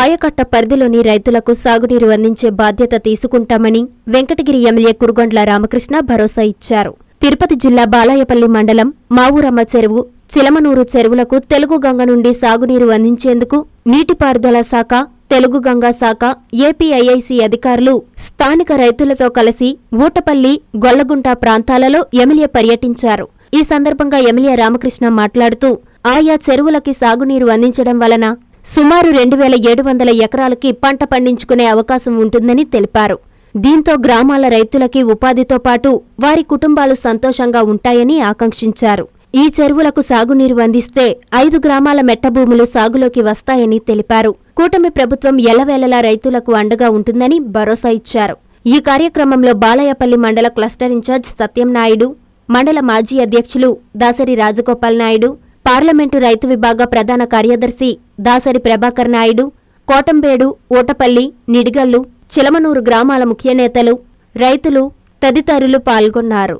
ఆయకట్ట పరిధిలోని రైతులకు సాగునీరు అందించే బాధ్యత తీసుకుంటామని వెంకటగిరి ఎమ్మెల్యే కురుగొండ్ల రామకృష్ణ భరోసా ఇచ్చారు. తిరుపతి జిల్లా బాలాయపల్లి మండలం మావూరమ్మ చెరువు చిలమనూరు చెరువులకు తెలుగు గంగ నుండి సాగునీరు అందించేందుకు నీటిపారుదల శాఖ తెలుగు గంగా శాఖ ఏపీఐఐసి అధికారులు స్థానిక రైతులతో కలిసి ఊటపల్లి గొల్లగుంట ప్రాంతాలలో ఎమ్మెల్యే పర్యటించారు. ఈ సందర్భంగా ఎమ్మెల్యే రామకృష్ణ మాట్లాడుతూ ఆయా చెరువులకి సాగునీరు అందించడం వలన సుమారు రెండు వేల ఏడు వందల ఎకరాలకి పంట పండించుకునే అవకాశం ఉంటుందని తెలిపారు. దీంతో గ్రామాల రైతులకి ఉపాధితో పాటు వారి కుటుంబాలు సంతోషంగా ఉంటాయని ఆకాంక్షించారు. ఈ చెరువులకు సాగునీరు అందిస్తే ఐదు గ్రామాల మెట్టభూములు సాగులోకి వస్తాయని తెలిపారు. కూటమి ప్రభుత్వం ఎల్లవేళలా రైతులకు అండగా ఉంటుందని భరోసా ఇచ్చారు. ఈ కార్యక్రమంలో బాలయ్యపల్లి మండల క్లస్టర్ ఇన్ఛార్జ్ సత్యం నాయుడు మండల మాజీ అధ్యక్షులు దాసరి రాజగోపాల్ నాయుడు పార్లమెంటు రైతు విభాగ ప్రధాన కార్యదర్శి దాసరి ప్రభాకర్ నాయుడు కోటంబేడు ఓటపల్లి నిడిగల్లు చిలమనూరు గ్రామాల ముఖ్య నేతలు రైతులు తదితరులు పాల్గొన్నారు.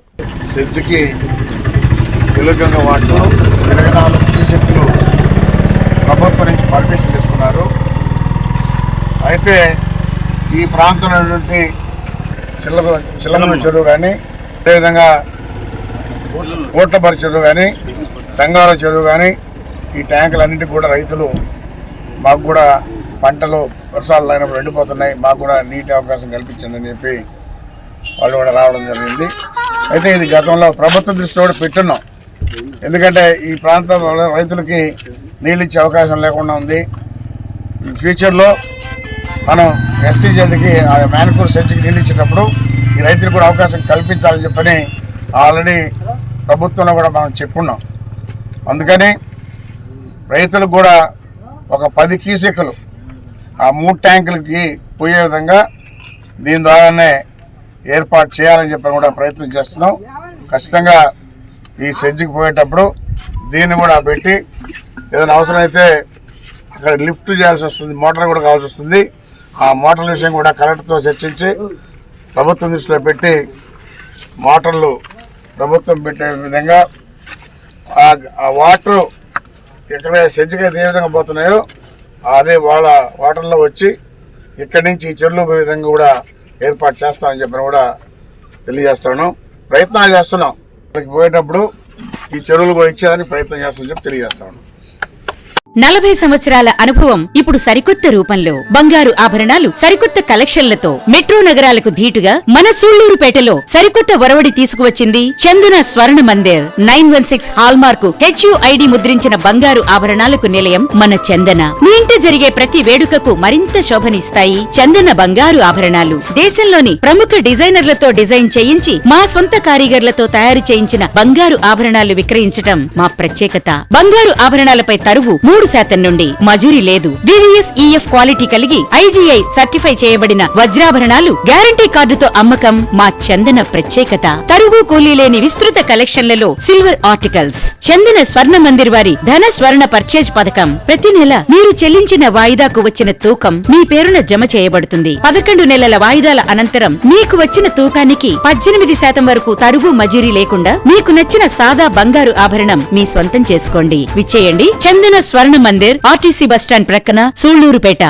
సెజ్కి తెలుగంగా వాటిలో ఇరవై నాలుగు టీసెట్లు ప్రభుత్వం నుంచి పర్మిషన్ తీసుకున్నారు. అయితే ఈ ప్రాంతంలో ఉన్నటువంటి చిల్ల చిల్లమల చెరువు కానీ అదేవిధంగా ఓట్లబరి చెరువు కానీ సంగారం చెరువు కానీ ఈ ట్యాంకులన్నింటికి కూడా రైతులు మాకు కూడా పంటలు వర్షాలు అయినప్పుడు ఎండిపోతున్నాయి. మాకు కూడా నీటి అవకాశం కల్పించండి అని చెప్పి వాళ్ళు కూడా రావడం జరిగింది. అయితే ఇది గతంలో ప్రభుత్వ దృష్టిలో కూడా పెట్టున్నాం. ఎందుకంటే ఈ ప్రాంతంలో రైతులకి నీళ్ళు ఇచ్చే అవకాశం లేకుండా ఉంది. ఈ ఫ్యూచర్లో మనం ఎస్సీజెడ్కి ఆ మ్యాన్కూర్ సెంచుకి నీళ్ళు ఇచ్చేటప్పుడు ఈ రైతులకు కూడా అవకాశం కల్పించాలని చెప్పని ఆల్రెడీ ప్రభుత్వంలో కూడా మనం చెప్పున్నాం. అందుకని రైతులకు కూడా ఒక పది కీసెక్కులు ఆ మూడు ట్యాంకులకి పోయే విధంగా దీని ద్వారానే ఏర్పాటు చేయాలని చెప్పి కూడా ప్రయత్నం చేస్తున్నాం. ఖచ్చితంగా ఈ సెజ్జికి పోయేటప్పుడు దీన్ని కూడా పెట్టి ఏదైనా అవసరమైతే అక్కడ లిఫ్ట్ చేయాల్సి వస్తుంది మోటార్ కూడా కావాల్సి వస్తుంది. ఆ మోటార్ల విషయం కూడా కలెక్టర్తో చర్చించి ప్రభుత్వం దృష్టిలో పెట్టి మోటార్లు ప్రభుత్వం పెట్టే విధంగా ఆ- వాటర్ ఎక్కడ సెజ్జికి ఏ విధంగా పోతున్నాయో అదే వాళ్ళ వాటర్లో వచ్చి ఇక్కడి నుంచి ఈ చెరువులు పోయే విధంగా కూడా ఏర్పాటు చేస్తామని చెప్పిన కూడా తెలియజేస్తాను ప్రయత్నాలు చేస్తున్నాం. ఇక్కడికి పోయేటప్పుడు ఈ చెరువులు పోయి ఇచ్చేదానికి ప్రయత్నం చేస్తామని చెప్పి తెలియజేస్తాను నలభై సంవత్సరాల అనుభవం ఇప్పుడు సరికొత్త రూపంలో. బంగారు ఆభరణాలు సరికొత్త కలెక్షన్లతో మెట్రో నగరాలకు ధీటుగా మన సూళ్ళూరుపేటలో సరికొత్త ఒరవడి తీసుకువచ్చింది Chandana Swarna Mandir. Nine one six hallmark HUID ముద్రించిన బంగారు ఆభరణాలకు నిలయం మన చందన. మీ ఇంట జరిగే ప్రతి వేడుకకు మరింత శోభనిస్తాయి చందన బంగారు ఆభరణాలు. దేశంలోని ప్రముఖ డిజైనర్లతో డిజైన్ చేయించి మా సొంత కారీగర్లతో తయారు చేయించిన బంగారు ఆభరణాలు విక్రయించటం మా ప్రత్యేకత. బంగారు ఆభరణాలపై తరువు మూడు శాతం నుండి మజూరీ లేదు. వివిఎస్ ఈఎఫ్ క్వాలిటీ కలిగి ఐజీఐ సర్టిఫై చేయబడిన వజ్రాభరణాలు గ్యారంటీ కార్డుతో అమ్మకం మా చందన ప్రత్యేకత. తరుగు కూలీ లేని విస్తృత కలెక్షన్లలో సిల్వర్ ఆర్టికల్స్. చందన స్వర్ణ మందిర్ వారి ధన స్వర్ణ పర్చేజ్ పథకం. ప్రతి నెల మీరు చెల్లించిన వాయిదాకు వచ్చిన తూకం మీ పేరున జమ చేయబడుతుంది. పదకొండు నెలల వాయిదాల అనంతరం మీకు వచ్చిన తూకానికి పద్దెనిమిది శాతం వరకు తరుగు మజూరీ లేకుండా మీకు నచ్చిన సాదా బంగారు ఆభరణం మీ సొంతం చేసుకోండి. విచ్చేయండి. Chandana Swarna Swarna Mandir RTC bus stand ಪ್ರಕ್ಕನ ಸೂಳೂರುಪೇಟ